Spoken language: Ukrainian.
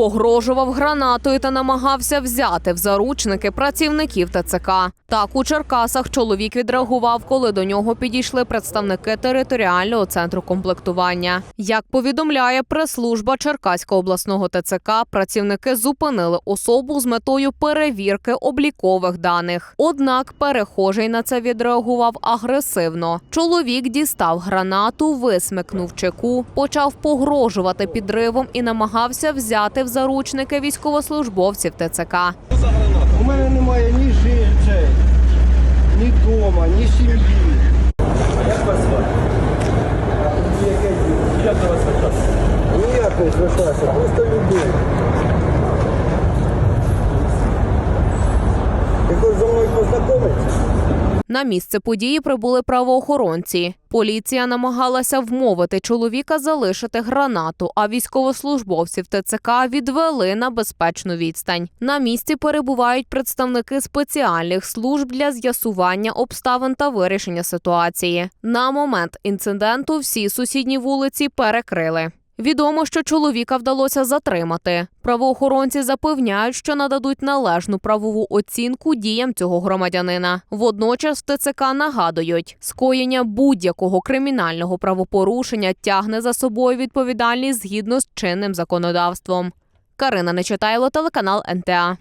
погрожував гранатою та намагався взяти в заручники працівників ТЦК. Так у Черкасах чоловік відреагував, коли до нього підійшли представники територіального центру комплектування. Як повідомляє прес-служба Черкаського обласного ТЦК, працівники зупинили особу з метою перевірки облікових даних. Однак перехожий на це відреагував агресивно. Чоловік дістав гранату, висмикнув чеку, почав погрожувати підривом і намагався взяти в заручники військовослужбовців ТЦК. У мене немає ні Як до вас звертатися? Ніяк не звертайся, просто людей. Ти хочеш зі мною познайомитися? На місце події прибули правоохоронці. Поліція намагалася вмовити чоловіка залишити гранату, а військовослужбовців ТЦК відвели на безпечну відстань. На місці перебувають представники спеціальних служб для з'ясування обставин та вирішення ситуації. На момент інциденту всі сусідні вулиці перекрили. Відомо, що чоловіка вдалося затримати. Правоохоронці запевняють, що нададуть належну правову оцінку діям цього громадянина. Водночас в ТЦК нагадують, скоєння будь-якого кримінального правопорушення тягне за собою відповідальність згідно з чинним законодавством. Карина Нечитайло, телеканал НТА.